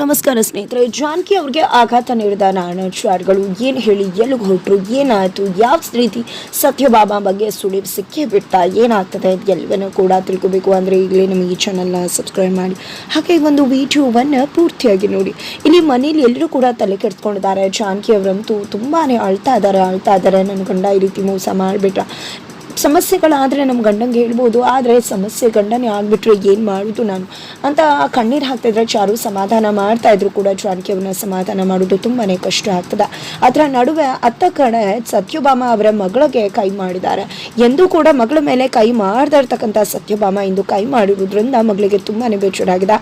ನಮಸ್ಕಾರ ಸ್ನೇಹಿತರೆ, ಜಾನ್ಕಿ ಅವ್ರಿಗೆ ಆಘಾತ ನೀಡಿದ ನಾರಾಯಣಾಚಾರ್ಯಗಳು ಏನು ಹೇಳಿ ಎಲ್ಲಿಗೆ ಹೊರಟರು ಏನಾಯಿತು, ಯಾವ ರೀತಿ ಸತ್ಯಬಾಬಾ ಬಗ್ಗೆ ಸುಳಿವು ಸಿಕ್ಕೇ ಬಿಡ್ತಾ ಏನಾಗ್ತದೆ ಎಲ್ಲವನ್ನೂ ಕೂಡ ತಿಳ್ಕೊಬೇಕು ಅಂದರೆ ಈಗಲೇ ನಮಗೆ ಈ ಚಾನಲ್ನ ಸಬ್ಸ್ಕ್ರೈಬ್ ಮಾಡಿ. ಹಾಗೆ ಒಂದು ವಿಡಿಯೋವನ್ನು ಪೂರ್ತಿಯಾಗಿ ನೋಡಿ. ಇಲ್ಲಿ ಮನೇಲಿ ಎಲ್ಲರೂ ಕೂಡ ತಲೆ ಕೆಡ್ಸ್ಕೊಂಡಿದ್ದಾರೆ. ಜಾನ್ಕಿ ಅವರಂತೂ ತುಂಬಾ ಅಳ್ತಾ ಇದ್ದಾರೆ ಅಳ್ತಾ ಇದ್ದಾರೆ. ನನ್ನ ಗಂಡ ಈ ರೀತಿ ಮೋಸ ಮಾಡಿಬಿಟ್ಟ ಸಮಸ್ಯೆಗಳಾದರೆ ನಮ್ಮ ಗಂಡಂಗೆ ಹೇಳ್ಬೋದು, ಆದರೆ ಸಮಸ್ಯೆ ಗಂಡನೇ ಆಗಿಬಿಟ್ರೆ ಏನು ಮಾಡೋದು ನಾನು? ಅಂತ ಕಣ್ಣೀರು ಹಾಕ್ತಿದ್ರೆ ಚಾರು ಸಮಾಧಾನ ಮಾಡ್ತಾ ಇದ್ರು ಕೂಡ. ಜಾನಕಿ ಅವ್ರನ್ನ ಸಮಾಧಾನ ಮಾಡೋದು ತುಂಬಾ ಕಷ್ಟ ಆಗ್ತದೆ. ಅದರ ನಡುವೆ ಅತ್ತ ಕಡೆ ಸತ್ಯಭಾಮ ಅವರ ಮಗಳಿಗೆ ಕೈ ಮಾಡಿದ್ದಾರೆ. ಎಂದೂ ಕೂಡ ಮಗಳ ಮೇಲೆ ಕೈ ಮಾಡ್ತಾ ಇರ್ತಕ್ಕಂಥ ಸತ್ಯಭಾಮ ಇಂದು ಕೈ ಮಾಡಿರೋದ್ರಿಂದ ಮಗಳಿಗೆ ತುಂಬಾ ಬೇಜಾರಾಗಿದೆ.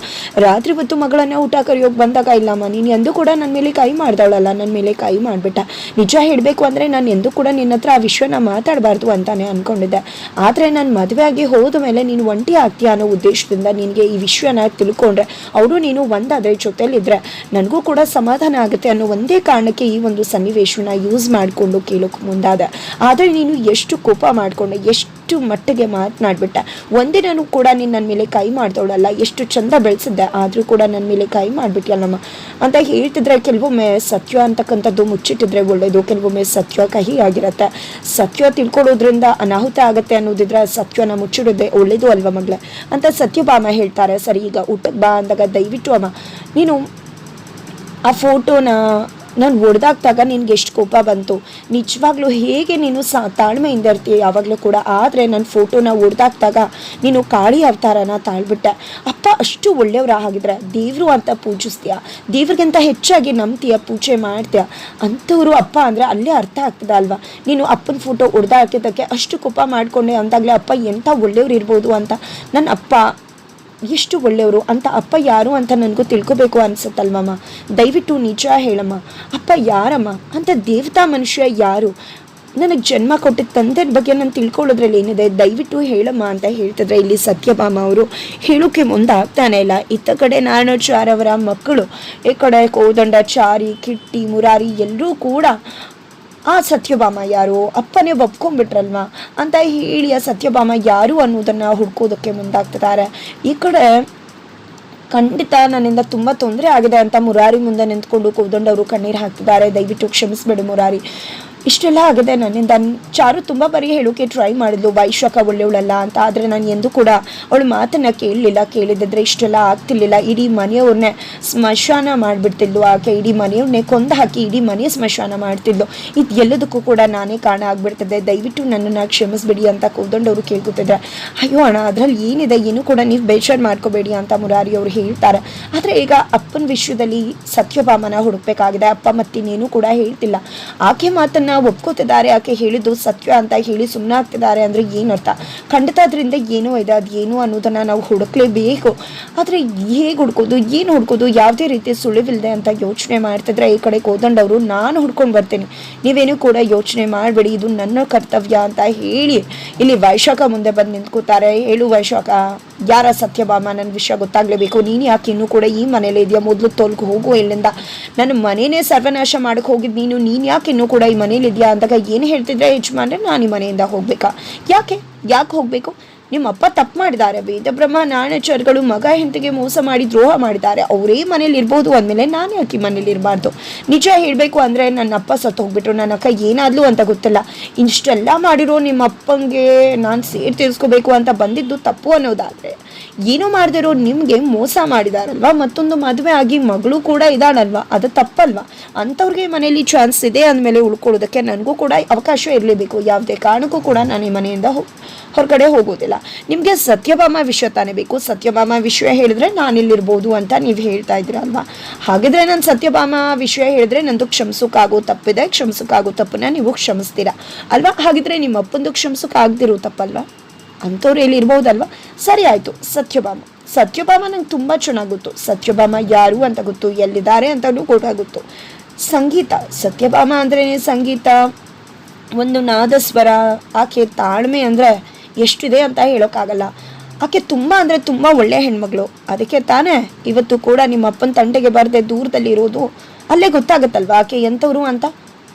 ರಾತ್ರಿ ಹೊತ್ತು ಮಗಳನ್ನೇ ಊಟ ಕರೆಯೋಕೆ ಬಂದಾಗ ಇಲ್ಲಮ್ಮ ನೀನು ಎಂದೂ ಕೂಡ ನನ್ನ ಮೇಲೆ ಕೈ ಮಾಡ್ದವಳಲ್ಲ ನನ್ನ ಮೇಲೆ ಕೈ ಮಾಡಿಬಿಟ್ಟ. ನಿಜ ಹೇಳಬೇಕು ಅಂದರೆ ನಾನು ಎಂದೂ ಕೂಡ ನಿನ್ನ ಹತ್ರ ಆ ವಿಶ್ವನ ಮಾತಾಡಬಾರ್ದು ಅಂತಾನೆ ಅನ್ಕೊಂಡಿದ್ದೆ. ಆದರೆ ನಾನು ಮದುವೆ ಆಗಿ ಹೋದ ಮೇಲೆ ನೀನು ಒಂಟಿ ಆಗ್ತೀಯ ಅನ್ನೋ ಉದ್ದೇಶದಿಂದ ನಿನಗೆ ಈ ವಿಷಯನ ತಿಳ್ಕೊಂಡ್ರೆ ಅವರು ನೀನು ಒಂದಾದ್ರೆ ಜೊತೆಯಲ್ಲಿದ್ದರೆ ನನಗೂ ಕೂಡ ಸಮಾಧಾನ ಆಗುತ್ತೆ ಅನ್ನೋ ಒಂದೇ ಕಾರಣಕ್ಕೆ ಈ ಒಂದು ಸನ್ನಿವೇಶನ ಯೂಸ್ ಮಾಡಿಕೊಂಡು ಕೇಳೋಕೆ ಮುಂದಾದ. ಆದರೆ ನೀನು ಎಷ್ಟು ಕೋಪ ಮಾಡಿಕೊಂಡೆ, ಎಷ್ಟು ಮಟ್ಟಿಗೆ ಮಾತನಾಡ್ಬಿಟ್ಟೆ. ಒಂದಿನೂ ಕೂಡ ನೀನು ನನ್ನ ಮೇಲೆ ಕೈ ಮಾಡ್ದವಳಲ್ಲ, ಎಷ್ಟು ಚಂದ ಬೆಳೆಸಿದ್ದೆ, ಆದರೂ ಕೂಡ ನನ್ನ ಮೇಲೆ ಕೈ ಮಾಡಿಬಿಟ್ಟಿಯಲ್ಲಮ್ಮ ಅಂತ ಹೇಳ್ತಿದ್ರೆ ಕೆಲವೊಮ್ಮೆ ಸತ್ಯ ಅಂತಕ್ಕಂಥದ್ದು ಮುಚ್ಚಿಟ್ಟಿದ್ರೆ ಒಳ್ಳೇದು, ಕೆಲವೊಮ್ಮೆ ಸತ್ಯ ಕಹಿ ಆಗಿರತ್ತೆ. ಸತ್ಯ ತಿಳ್ಕೊಳ್ಳೋದ್ರಿಂದ ಅನಾಹುತ ಆಗತ್ತೆ ಅನ್ನೋದಿದ್ರೆ ಸತ್ಯನ ಮುಚ್ಚಿಡೋದೇ ಒಳ್ಳೇದು ಅಲ್ವಾ ಮಗಳೇ? ಅಂತ ಸತ್ಯ ಸತ್ಯಭಾಮ ಹೇಳ್ತಾರೆ. ಸರಿ, ಈಗ ಊಟಕ್ಕೆ ಬಾ ಅಂದಾಗ ದಯವಿಟ್ಟು ಅಮ್ಮ, ನೀನು ಆ ಫೋಟೋನ ನಾನು ಒಡೆದಾಗ್ತಾಗ ನಿನ್ಗೆ ಎಷ್ಟು ಕೋಪ ಬಂತು? ನಿಜವಾಗ್ಲೂ ಹೇಗೆ ನೀನು ಸಾ, ತಾಳ್ಮೆಯಿಂದ ಇರ್ತೀಯ? ಯಾವಾಗಲೂ ಕೂಡ ಆದರೆ ನನ್ನ ಫೋಟೋನ ಒಡೆದಾಗ್ತಾಗ ನೀನು ಕಾಳಿ ಅವತಾರನ ತಾಳ್ಬಿಟ್ಟೆ. ಅಪ್ಪ, ಅಷ್ಟು ಒಳ್ಳೆಯವರ ಆಗಿದ್ರೆ ದೇವರು ಅಂತ ಪೂಜಿಸ್ತೀಯ? ದೇವ್ರಿಗಿಂತ ಹೆಚ್ಚಾಗಿ ನಂಬ್ತೀಯ, ಪೂಜೆ ಮಾಡ್ತೀಯ? ಅಂಥವ್ರು ಅಪ್ಪ ಅಂದರೆ ಅಲ್ಲೇ ಅರ್ಥ ಆಗ್ತದೆ ಅಲ್ವಾ? ನೀನು ಅಪ್ಪನ ಫೋಟೋ ಒಡೆದಾಕಿದ್ದಕ್ಕೆ ಅಷ್ಟು ಕೋಪ ಮಾಡಿಕೊಂಡೆ ಅಂದಾಗಲೇ ಅಪ್ಪ ಎಂಥ ಒಳ್ಳೆಯವ್ರು ಇರ್ಬೋದು ಅಂತ? ನನ್ನ ಅಪ್ಪ ಎಷ್ಟು ಒಳ್ಳೆಯವರು ಅಂತ ಅಪ್ಪ ಯಾರು ಅಂತ ನನಗೂ ತಿಳ್ಕೊಬೇಕು ಅನ್ಸುತ್ತಲ್ವಮ್ಮ? ದಯವಿಟ್ಟು ನಿಜ ಹೇಳಮ್ಮ. ಅಪ್ಪ ಯಾರಮ್ಮ? ಅಂತ ದೇವತಾ ಮನುಷ್ಯ ಯಾರು? ನನಗೆ ಜನ್ಮ ಕೊಟ್ಟಿದ್ದ ತಂದೆ ಬಗ್ಗೆ ನಾನು ತಿಳ್ಕೊಳ್ಳೋದ್ರಲ್ಲಿ ಏನಿದೆ? ದಯವಿಟ್ಟು ಹೇಳಮ್ಮ ಅಂತ ಹೇಳ್ತಿದ್ರೆ ಇಲ್ಲಿ ಸತ್ಯಭಾಮ ಅವರು ಹೇಳೋಕೆ ಮುಂದಾಗ್ತಾನೆ ಇಲ್ಲ. ಇತ್ತ ಕಡೆ ನಾರಾಯಣಾಚಾರ್ಯವರ ಮಕ್ಕಳು, ಈ ಕಡೆ ಕೋದಂಡ ಚಾರಿ ಕಿಟ್ಟಿ, ಮುರಾರಿ ಎಲ್ಲರೂ ಕೂಡ ಆ ಸತ್ಯಭಾಮ ಯಾರು? ಅಪ್ಪನೇ ಒಪ್ಕೊಂಡ್ಬಿಟ್ರಲ್ವಾ ಅಂತ ಹೇಳಿ ಆ ಸತ್ಯಭಾಮ ಯಾರು ಅನ್ನೋದನ್ನು ಹುಡ್ಕೋದಕ್ಕೆ ಮುಂದಾಗ್ತಿದ್ದಾರೆ. ಈ ಕಡೆ ಖಂಡಿತ ನನ್ನಿಂದ ತುಂಬ ತೊಂದರೆ ಆಗಿದೆ ಅಂತ ಮುರಾರಿ ಮುಂದೆ ನಿಂತ್ಕೊಂಡು ಕೋದಂಡವರು ಕಣ್ಣೀರು ಹಾಕ್ತಿದ್ದಾರೆ. ದಯವಿಟ್ಟು ಕ್ಷಮಿಸ್ಬೇಡಿ ಮುರಾರಿ. ಇಷ್ಟೆಲ್ಲ ಆಗಿದೆ. ನನ್ನಿಂದ ಚಾರು ತುಂಬ ಬಾರಿ ಹೇಳೋಕೆ ಟ್ರೈ ಮಾಡಿದ್ಲು ಒಳ್ಳೆ ಒಳ್ಳೆಯವಳಲ್ಲ ಅಂತ. ಆದರೆ ನಾನು ಎಂದೂ ಕೂಡ ಅವಳು ಮಾತನ್ನು ಕೇಳಲಿಲ್ಲ. ಕೇಳಿದ್ರೆ ಇಷ್ಟೆಲ್ಲ ಆಗ್ತಿರ್ಲಿಲ್ಲ. ಇಡೀ ಮನೆಯವ್ರನ್ನೇ ಸ್ಮಶಾನ ಮಾಡಿಬಿಡ್ತಿದ್ಲು. ಆಕೆ ಇಡೀ ಮನೆಯವ್ರನ್ನೇ ಕೊಂದು ಹಾಕಿ ಇಡೀ ಮನೆಯ ಸ್ಮಶಾನ ಮಾಡ್ತಿದ್ಲು. ಇದು ಎಲ್ಲದಕ್ಕೂ ಕೂಡ ನಾನೇ ಕಾರಣ ಆಗ್ಬಿಡ್ತದೆ. ದಯವಿಟ್ಟು ನನ್ನನ್ನು ಕ್ಷಮಿಸ್ಬಿಡಿ ಅಂತ ಕೋದಂಡವರು ಕೇಳ್ಕೊತಿದ್ರೆ, ಅಯ್ಯೋ ಅಣ್ಣ, ಅದರಲ್ಲಿ ಏನಿದೆ? ಏನು ಕೂಡ ನೀವು ಬೇಜಾರು ಮಾಡ್ಕೋಬೇಡಿ ಅಂತ ಮುರಾರಿ ಅವರು ಹೇಳ್ತಾರೆ. ಆದರೆ ಈಗ ಅಪ್ಪನ ವಿಷಯದಲ್ಲಿ ಸತ್ಯಭಾಮನ ಹುಡುಕ್ಬೇಕಾಗಿದೆ. ಅಪ್ಪ ಮತ್ತಿನ್ನೇನು ಕೂಡ ಹೇಳ್ತಿಲ್ಲ. ಆಕೆ ಮಾತನ್ನ ಒಪ್ಕೋತಿದ್ದಾರೆ, ಆಕೆ ಹೇಳಿದ್ದು ಸತ್ಯ ಅಂತ ಹೇಳಿ ಸುಮ್ಮನೆ ಆಗ್ತಿದ್ದಾರೆ ಅಂದರೆ ಏನರ್ಥ? ಖಂಡಿತ ಅದರಿಂದ ಏನೋ ಇದೆ ಅದು ಏನು ಅನ್ನೋದನ್ನು ನಾವು ಹುಡುಕ್ಲೇಬೇಕು. ಆದರೆ ಹೇಗೆ ಹುಡ್ಕೋದು, ಏನು ಹುಡ್ಕೋದು, ಯಾವುದೇ ರೀತಿ ಸುಳಿವಿಲ್ಲದೆ ಅಂತ ಯೋಚನೆ ಮಾಡ್ತಿದ್ರೆ ಈ ಕಡೆ ಕೋದಂಡವರು ನಾನು ಹುಡ್ಕೊಂಡು ಬರ್ತೀನಿ. ನೀವೇನು ಕೂಡ ಯೋಚನೆ ಮಾಡಬೇಡಿ, ಇದು ನನ್ನ ಕರ್ತವ್ಯ ಅಂತ ಹೇಳಿ ಇಲ್ಲಿ ವೈಶಾಖ ಮುಂದೆ ಬಂದು ನಿಂತ್ಕೋತಾರೆ. ಹೇಳು ವೈಶಾಖ. ಯಾರ ಸತ್ಯಭಾಮ ನನ್ನ ವಿಷಯ ಗೊತ್ತಾಗ್ಲೇಬೇಕು? ನೀನು ಯಾಕೆ ಇನ್ನೂ ಕೂಡ ಈ ಮನೇಲಿ ಇದೆಯಾ? ಮೊದಲು ತೊಲ್ಗೆ, ಹೋಗು ಇಲ್ಲಿಂದ. ನನ್ನ ಮನೇನೇ ಸರ್ವನಾಶ ಮಾಡಕ್ಕೆ ಹೋಗಿದ್ದು ನೀನು. ನೀನು ಯಾಕೆ ಇನ್ನೂ ಕೂಡ ಈ ಮನೇಲಿ ಇದೆಯಾ ಅಂದಾಗ ಏನು ಹೇಳ್ತಿದ್ರೆ ಯಜಮಾನ್ರೆ? ನಾನು ಈ ಮನೆಯಿಂದ ಹೋಗ್ಬೇಕಾ? ಯಾಕೆ? ಯಾಕೆ ಹೋಗಬೇಕು? ನಿಮ್ಮ ಅಪ್ಪ ತಪ್ಪು ಮಾಡಿದ್ದಾರೆ. ವೇದಬ್ರಹ್ಮ ಬ್ರಹ್ಮ ನಾಣಾಚಾರ್ಯಗಳು ಮಗ ಹೆಂತಿಗೆ ಮೋಸ ಮಾಡಿ ದ್ರೋಹ ಮಾಡಿದ್ದಾರೆ. ಅವರೇ ಮನೇಲಿ ಇರ್ಬೋದು ಅಂದಮೇಲೆ ನಾನು ಯಾಕೆ ಮನೇಲಿ ಇರಬಾರ್ದು. ನಿಜ ಹೇಳಬೇಕು ಅಂದರೆ ನನ್ನ ಅಪ್ಪ ಸತ್ತು ಹೋಗ್ಬಿಟ್ರು. ನನ್ನ ಅಕ್ಕ ಏನಾದ್ಲು ಅಂತ ಗೊತ್ತಿಲ್ಲ. ಇಷ್ಟೆಲ್ಲ ಮಾಡಿರೋ ನಿಮ್ಮ ಅಪ್ಪಂಗೆ ನಾನು ಸೇರಿ ತಿಳಿಸ್ಕೋಬೇಕು ಅಂತ ಬಂದಿದ್ದು ತಪ್ಪು ಅನ್ನೋದಾದರೆ. ಏನೋ ಮಾಡಿದಿರೋ ನಿಮಗೆ ಮೋಸ ಮಾಡಿದಾರಲ್ವ? ಮತ್ತೊಂದು ಮದುವೆ ಆಗಿ ಮಗಳು ಕೂಡ ಇದ್ದಾಳಲ್ವಾ? ಅದು ತಪ್ಪಲ್ವಾ? ಅಂಥವ್ರಿಗೆ ಮನೇಲಿ ಚಾನ್ಸ್ ಇದೆ ಅಂದಮೇಲೆ ಉಳ್ಕೊಳ್ಳೋದಕ್ಕೆ ನನಗೂ ಕೂಡ ಅವಕಾಶ ಇರಲೇಬೇಕು. ಯಾವುದೇ ಕಾರಣಕ್ಕೂ ಕೂಡ ನಾನು ಈ ಮನೆಯಿಂದ ಹೋ ಹೊರಗಡೆ ಹೋಗೋದಿಲ್ಲ. ನಿಮಗೆ ಸತ್ಯಭಾಮ ವಿಷಯ ತಾನೇ ಬೇಕು. ಸತ್ಯಭಾಮ ವಿಷಯ ಹೇಳಿದ್ರೆ ನಾನಿಲ್ಲಿರ್ಬೋದು ಅಂತ ನೀವು ಹೇಳ್ತಾ ಇದ್ದೀರಲ್ವಾ? ಹಾಗಿದ್ರೆ ನಾನು ಸತ್ಯಭಾಮ ವಿಷಯ ಹೇಳಿದ್ರೆ ನಂದು ಕ್ಷಮಿಸೋಕ್ಕಾಗೋ ತಪ್ಪಿದೆ. ಕ್ಷಮಿಸೋಕ್ಕಾಗೋ ತಪ್ಪನ್ನ ನೀವು ಕ್ಷಮಿಸ್ತೀರಾ? ಅಲ್ವಾ? ಹಾಗಿದ್ರೆ ನಿಮ್ಮ ಅಪ್ಪಂದು ಕ್ಷಮಿಸೋಕ್ಕಾಗ್ದಿರೋ ತಪ್ಪಲ್ವಾ? ಅಂಥವ್ರು ಇಲ್ಲಿ ಇರ್ಬೋದಲ್ವಾ? ಸರಿ ಆಯಿತು. ಸತ್ಯಭಾಮ. ಸತ್ಯಭಾಮ ನಂಗೆ ತುಂಬ ಚೆನ್ನಾಗಿ ಗೊತ್ತು. ಸತ್ಯಭಾಮ ಯಾರು ಅಂತ ಗೊತ್ತು. ಎಲ್ಲಿದ್ದಾರೆ ಅಂತಲೂ ಕೂಡ ಗೊತ್ತು. ಸಂಗೀತ. ಸತ್ಯಭಾಮ ಅಂದ್ರೇ ಸಂಗೀತ. ಒಂದು ನಾದಸ್ವರ. ಆಕೆ ತಾಳ್ಮೆ ಅಂದರೆ ಎಷ್ಟಿದೆ ಅಂತ ಹೇಳೋಕ್ಕಾಗಲ್ಲ. ಆಕೆ ತುಂಬ ಅಂದರೆ ತುಂಬ ಒಳ್ಳೆಯ ಹೆಣ್ಮಗಳು. ಅದಕ್ಕೆ ತಾನೇ ಇವತ್ತು ಕೂಡ ನಿಮ್ಮ ಅಪ್ಪನ ತಂಟೆಗೆ ಬರದೆ ದೂರದಲ್ಲಿ ಇರೋದು ಅಲ್ಲೇ ಗೊತ್ತಾಗುತ್ತಲ್ವಾ ಆಕೆ ಎಂಥವ್ರು ಅಂತ?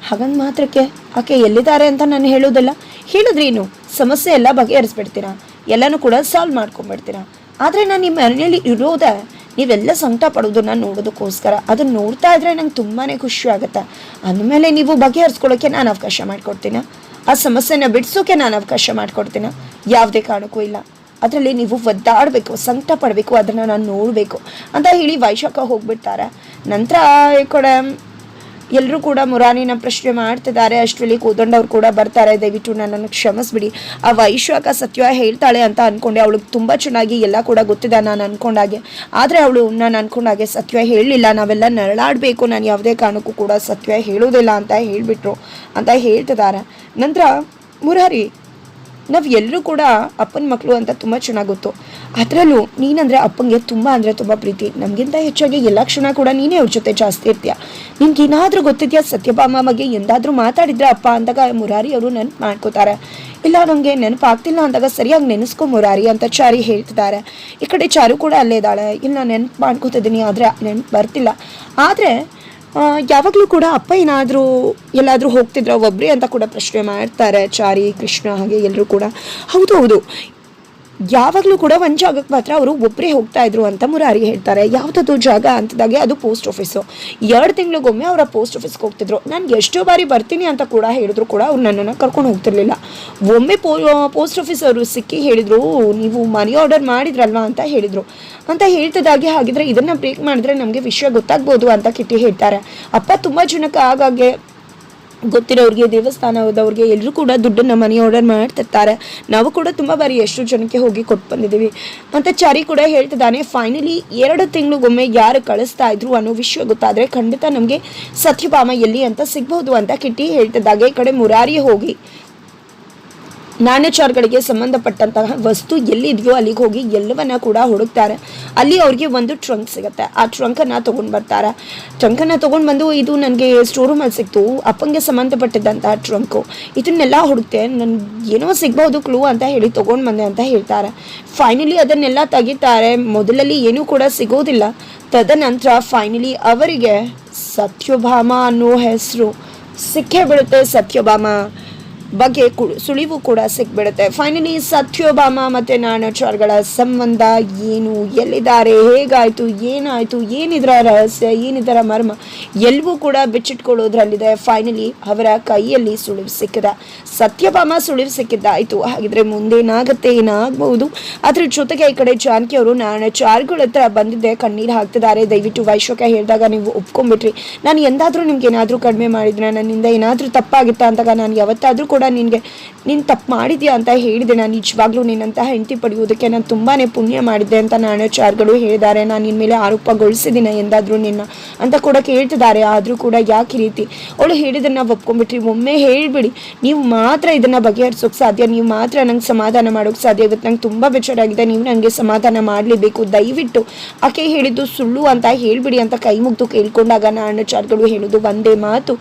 ಹಾಗಂದ್ ಮಾತ್ರಕ್ಕೆ ಆಕೆ ಎಲ್ಲಿದ್ದಾರೆ ಅಂತ ನಾನು ಹೇಳೋದಿಲ್ಲ. ಹೇಳಿದ್ರೇನು ಸಮಸ್ಯೆ ಎಲ್ಲ ಬಗೆಹರಿಸ್ಬಿಡ್ತೀರಾ? ಎಲ್ಲನೂ ಕೂಡ ಸಾಲ್ವ್ ಮಾಡ್ಕೊಂಡ್ಬಿಡ್ತೀರಾ ಆದರೆ ನಾನು ನಿಮ್ಮ ಮನೆಯಲ್ಲಿ ಇರೋದೇ ನೀವೆಲ್ಲ ಸಂಕಟ ಪಡೋದನ್ನ ನೋಡೋದಕ್ಕೋಸ್ಕರ. ಅದನ್ನು ನೋಡ್ತಾ ಇದ್ರೆ ನಂಗೆ ತುಂಬಾ ಖುಷಿ ಆಗುತ್ತೆ. ಅಂದಮೇಲೆ ನೀವು ಬಗೆಹರಿಸ್ಕೊಳ್ಳೋಕ್ಕೆ ನಾನು ಅವಕಾಶ ಮಾಡಿಕೊಡ್ತೀನಿ? ಆ ಸಮಸ್ಯೆನ ಬಿಡಿಸೋಕೆ ನಾನು ಅವಕಾಶ ಮಾಡಿಕೊಡ್ತೀನ? ಯಾವುದೇ ಕಾರಣಕ್ಕೂ ಇಲ್ಲ. ಅದರಲ್ಲಿ ನೀವು ಒದ್ದಾಡಬೇಕು, ಸಂಕಟ ಪಡಬೇಕು, ಅದನ್ನು ನಾನು ನೋಡಬೇಕು ಅಂತ ಹೇಳಿ ವೈಶಾಖ ಹೋಗ್ಬಿಡ್ತಾರೆ. ನಂತರ ಈ ಕಡೆ ಎಲ್ಲರೂ ಕೂಡ ಮುರಾರಿನ ಪ್ರಶ್ನೆ ಮಾಡ್ತಿದ್ದಾರೆ. ಅಷ್ಟರಲ್ಲಿ ಕೂದೊಂಡವ್ರು ಕೂಡ ಬರ್ತಾರೆ. ದಯವಿಟ್ಟು ನನ್ನನ್ನು ಕ್ಷಮಿಸ್ಬಿಡಿ. ಆ ವೈಶಾಖ ಸತ್ಯ ಹೇಳ್ತಾಳೆ ಅಂತ ಅಂದ್ಕೊಂಡೆ ಅವಳು ತುಂಬ ಚೆನ್ನಾಗಿ ಎಲ್ಲ ಕೂಡ ಗೊತ್ತಿದೆ ನಾನು ಅಂದ್ಕೊಂಡಾಗೆ ಆದರೆ ಅವಳು ನಾನು ಅಂದ್ಕೊಂಡಾಗೆ ಸತ್ಯ ಹೇಳಲಿಲ್ಲ ನಾವೆಲ್ಲ ನರಳಾಡಬೇಕು. ನಾನು ಯಾವುದೇ ಕಾರಣಕ್ಕೂ ಕೂಡ ಸತ್ಯ ಹೇಳೋದಿಲ್ಲ ಅಂತ ಹೇಳಿಬಿಟ್ರು ಅಂತ ಹೇಳ್ತಿದ್ದಾರೆ. ನಂತರ ಮುರಾರಿ ನಾವು ಎಲ್ಲರೂ ಕೂಡ ಅಪ್ಪನ ಮಕ್ಕಳು ಅಂತ ತುಂಬ ಚೆನ್ನಾಗಿ ಗೊತ್ತು ಅದರಲ್ಲೂ ನೀನಂದರೆ ಅಪ್ಪಂಗೆ ತುಂಬ ಅಂದರೆ ತುಂಬ ಪ್ರೀತಿ. ನಮಗಿಂತ ಹೆಚ್ಚಾಗಿ ಎಲ್ಲ ಕ್ಷಣ ಕೂಡ ನೀನೇ ಅವ್ರ ಜೊತೆ ಜಾಸ್ತಿ ಇರ್ತೀಯ. ನಿನ್ಗೆ ಏನಾದರೂ ಗೊತ್ತಿದೆಯಾ ಸತ್ಯಭಾಮ ಬಗ್ಗೆ ಎಂದಾದರೂ ಮಾತಾಡಿದ್ರೆ ಅಪ್ಪ ಅಂದಾಗ ಮುರಾರಿ ಅವರು ನೆನಪು ಮಾಡ್ಕೋತಾರೆ. ಇಲ್ಲ ನನಗೆ ನೆನಪಾಗ್ತಿಲ್ಲ ಅಂದಾಗ ಸರಿಯಾಗಿ ನೆನೆಸ್ಕೊ ಮುರಾರಿ ಅಂತ ಚಾರಿ ಹೇಳ್ತಿದ್ದಾರೆ. ಈ ಕಡೆ ಚಾರು ಕೂಡ ಅಲ್ಲೇ ಇದ್ದಾಳೆ. ಇಲ್ಲ ನೆನಪು ಮಾಡ್ಕೋತಿದ್ದೀನಿ ಆದರೆ ನೆನಪು ಬರ್ತಿಲ್ಲ. ಆದರೆ ಯಾವಾಗಲೂ ಕೂಡ ಅಪ್ಪ ಏನಾದರೂ ಎಲ್ಲಾದರೂ ಹೋಗ್ತಿದ್ರ ಒಬ್ಬರೇ ಅಂತ ಕೂಡ ಪ್ರಶ್ನೆ ಮಾಡ್ತಾರೆ, ಚಾರಿ, ಕೃಷ್ಣ ಹಾಗೆ ಎಲ್ಲರೂ ಕೂಡ. ಹೌದು ಹೌದು. ಯಾವಾಗಲೂ ಕೂಡ ಒಂದು ಜಾಗಕ್ಕೆ ಮಾತ್ರ ಅವರು ಒಬ್ಬರೇ ಹೋಗ್ತಾ ಇದ್ರು ಅಂತ ಮುರಾರಿ ಹೇಳ್ತಾರೆ. ಯಾವುದದು ಜಾಗ ಅಂತದಾಗೆ ಅದು ಪೋಸ್ಟ್ ಆಫೀಸು ಎರಡು ತಿಂಗಳಿಗೊಮ್ಮೆ ಅವರ ಪೋಸ್ಟ್ ಆಫೀಸ್ಗೆ ಹೋಗ್ತಿದ್ರು. ನಾನು ಎಷ್ಟೋ ಬಾರಿ ಬರ್ತೀನಿ ಅಂತ ಕೂಡ ಹೇಳಿದ್ರು ಕೂಡ ಅವ್ರು ನನ್ನನ್ನು ಕರ್ಕೊಂಡು ಹೋಗ್ತಿರ್ಲಿಲ್ಲ. ಒಮ್ಮೆ ಪೋ ಪೋಸ್ಟ್ ಆಫೀಸ್ ಅವರು ಸಿಕ್ಕಿ ಹೇಳಿದರು, ನೀವು ಮನಿ ಆರ್ಡರ್ ಮಾಡಿದ್ರಲ್ವಾ? ಅಂತ ಹೇಳಿದರು. ಅಂತ ಹೇಳ್ತದಾಗೆ ಹಾಗಿದ್ರೆ ಇದನ್ನು ಬ್ರೇಕ್ ಮಾಡಿದ್ರೆ ನಮಗೆ ವಿಷಯ ಗೊತ್ತಾಗ್ಬೋದು ಅಂತ ಕಿಟ್ಟಿ ಹೇಳ್ತಾರೆ. ಅಪ್ಪ ತುಂಬ ಜನಕ್ಕೆ ಆಗಾಗ್ಗೆ ಗೊತ್ತಿರೋರಿಗೆ, ದೇವಸ್ಥಾನದವ್ರಿಗೆ ಎಲ್ಲರೂ ಕೂಡ ದುಡ್ಡನ್ನು ಮನಿ ಆರ್ಡರ್ ಮಾಡ್ತಿರ್ತಾರೆ. ನಾವು ಕೂಡ ತುಂಬ ಬಾರಿ ಎಷ್ಟು ಜನಕ್ಕೆ ಹೋಗಿ ಕೊಟ್ಟು ಬಂದಿದ್ದೀವಿ. ಅಂತ ಚಾರಿ ಕೂಡ ಹೇಳ್ತಿದ್ದಾನೆ ಫೈನಲಿ ಎರಡು ತಿಂಗಳಿಗೊಮ್ಮೆ ಯಾರು ಕಳಿಸ್ತಾ ಇದ್ರು ಅನ್ನೋ ವಿಷಯ ಗೊತ್ತಾದರೆ ಖಂಡಿತ ನಮಗೆ ಸತ್ಯಭಾಮ ಎಲ್ಲಿ ಅಂತ ಸಿಗ್ಬೋದು ಅಂತ ಕಿಟ್ಟಿ ಹೇಳ್ತಿದ್ದಾಗೆ, ಈ ಕಡೆ ಮುರಾರಿ ಹೋಗಿ. ನಾಣ್ಯಚಾರ್ಗಳಿಗೆ ಸಂಬಂಧಪಟ್ಟಂತಹ ವಸ್ತು ಎಲ್ಲಿದೆಯೋ ಅಲ್ಲಿಗೆ ಹೋಗಿ ಎಲ್ಲವನ್ನ ಕೂಡ ಹುಡುಕ್ತಾರೆ. ಅಲ್ಲಿ ಅವ್ರಿಗೆ ಒಂದು ಟ್ರಂಕ್ ಸಿಗುತ್ತೆ. ಆ ಟ್ರಂಕನ್ನು ತೊಗೊಂಡು ಬರ್ತಾರೆ. ಟ್ರಂಕನ್ನು ತೊಗೊಂಡು ಬಂದು ಇದು ನನಗೆ ಸ್ಟೋರ್ ರೂಮಲ್ಲಿ ಸಿಕ್ತು. ಅಪ್ಪಂಗೆ ಸಂಬಂಧಪಟ್ಟಿದ್ದಂತಹ ಟ್ರಂಕು ಇದನ್ನೆಲ್ಲ ಹುಡುಕ್ತೆ. ನನ್ಗೆ ಏನೋ ಸಿಗ್ಬಹುದು ಕ್ಲೂ ಅಂತ ಹೇಳಿ ತೊಗೊಂಡು ಬಂದೆ ಅಂತ ಹೇಳ್ತಾರೆ. ಫೈನಲಿ ಅದನ್ನೆಲ್ಲ ತೆಗಿತಾರೆ. ಮೊದಲಲ್ಲಿ ಏನೂ ಕೂಡ ಸಿಗೋದಿಲ್ಲ. ತದನಂತರ ಫೈನಲಿ ಅವರಿಗೆ ಸತ್ಯಭಾಮ ಅನ್ನೋ ಹೆಸರು. ಸಿಕ್ಕೇ ಬಿಡುತ್ತೆ ಸತ್ಯಭಾಮ. ಬಗ್ಗೆ ಸುಳಿವು ಕೂಡ ಸಿಕ್ಬಿಡುತ್ತೆ. ಫೈನಲಿ ಸತ್ಯೋಭಾಮ ಮತ್ತು ನಾಣಚಾರ್ಗಳ ಸಂಬಂಧ ಏನು, ಎಲ್ಲಿದ್ದಾರೆ, ಹೇಗಾಯಿತು, ಏನಾಯಿತು, ಏನಿದ್ರ ರಹಸ್ಯ, ಏನಿದರ ಮರ್ಮ, ಎಲ್ಲವೂ ಕೂಡ ಬಿಚ್ಚಿಟ್ಕೊಳ್ಳೋದ್ರಲ್ಲಿದೆ. ಫೈನಲಿ ಅವರ ಕೈಯಲ್ಲಿ ಸುಳಿವು ಸಿಕ್ಕಿದ. ಸತ್ಯಭಾಮ ಸುಳಿವು ಸಿಕ್ಕಿದ್ದಾಯಿತು. ಹಾಗಿದ್ರೆ ಮುಂದೇನಾಗತ್ತೆ, ಏನಾಗಬಹುದು? ಅದ್ರ ಜೊತೆಗೆ ಈ ಕಡೆ ಜಾನಕಿ ಅವರು ನಾಣಾಚಾರ್ಗಳ ಹತ್ರ ಬಂದಿದ್ದೆ, ಕಣ್ಣೀರು ಹಾಕ್ತಿದ್ದಾರೆ. ದಯವಿಟ್ಟು ವೈಶ್ವಕ ಹೇಳಿದಾಗ ನೀವು ಒಪ್ಕೊಂಡ್ಬಿಟ್ರಿ. ನಾನು ಎಂದಾದರೂ ನಿಮ್ಗೆ ಏನಾದರೂ ಕಡಿಮೆ ಮಾಡಿದ್ರೆ ನನ್ನಿಂದ ಏನಾದರೂ ತಪ್ಪಾಗಿತ್ತಾ? ಅಂದಾಗ ನಾನು ಯಾವತ್ತಾದರೂ ಕೂಡ ನಿನಗೆ, ನೀನು ತಪ್ಪು ಮಾಡಿದ್ಯಾ ಅಂತ ಹೇಳಿದೆ. ನಾನು ನಿಜವಾಗ್ಲೂ ನಿನ್ನಂತಹ ಹೆಂಡತಿ ಪಡೆಯುವುದಕ್ಕೆ ನಾನು ತುಂಬಾ ಪುಣ್ಯ ಮಾಡಿದ್ದೆ ಅಂತ ನಾಣ್ಯಾಚಾರ್ಗಳು ಹೇಳಿದ್ದಾರೆ. ನಾನು ನಿನ್ನ ಮೇಲೆ ಆರೋಪಗೊಳಿಸಿದ್ದೀನಿ ಎಂದಾದರೂ ನಿನ್ನ ಅಂತ ಕೂಡ ಕೇಳ್ತಿದ್ದಾರೆ. ಆದರೂ ಕೂಡ ಯಾಕೆ ರೀತಿ? ಅವಳು ಹೇಳಿದ್ದನ್ನು ಒಪ್ಕೊಂಡ್ಬಿಟ್ರಿ. ಒಮ್ಮೆ ಹೇಳಿಬಿಡಿ. ನೀವು ಮಾತ್ರ ಇದನ್ನು ಬಗೆಹರಿಸೋಕೆ ಸಾಧ್ಯ? ನೀವು ಮಾತ್ರ ನಂಗೆ ಸಮಾಧಾನ ಮಾಡೋಕೆ ಸಾಧ್ಯ? ಇವತ್ತು ನಂಗೆ ತುಂಬ ಬೇಜಾರಾಗಿದೆ. ನೀವು ನನಗೆ ಸಮಾಧಾನ ಮಾಡಲೇಬೇಕು. ದಯವಿಟ್ಟು ಆಕೆ ಹೇಳಿದ್ದು ಸುಳ್ಳು ಅಂತ ಹೇಳಿಬಿಡಿ ಅಂತ ಕೈ ಮುಗ್ದು ಕೇಳ್ಕೊಂಡಾಗ ನಾಣ್ಯಾಚಾರ್ಗಳು ಹೇಳೋದು ಒಂದೇ ಮಾತು.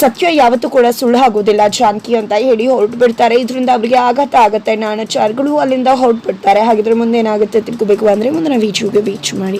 ಸತ್ಯ ಯಾವತ್ತೂ ಕೂಡ ಸುಳ್ಳು ಆಗೋದಿಲ್ಲ ಜಾನಕಿ ಅಂತ ಹೇಳಿ ಹೊರಟು ಬಿಡ್ತಾರೆ ಇದರಿಂದ ಅವರಿಗೆ ಆಘಾತ ಆಗುತ್ತೆ. ನಾನಾಚಾರಗಳು ಅಲ್ಲಿಂದ ಹೊರಟು ಬಿಡ್ತಾರೆ ಹಾಗಿದ್ರೆ ಮುಂದೆ ಏನಾಗುತ್ತೆ ತಿಳ್ಕೋಬೇಕು ಅಂದರೆ ಮುಂದಿನ ವೀಚುಗೆ ವೀಚ್ ಮಾಡಿ.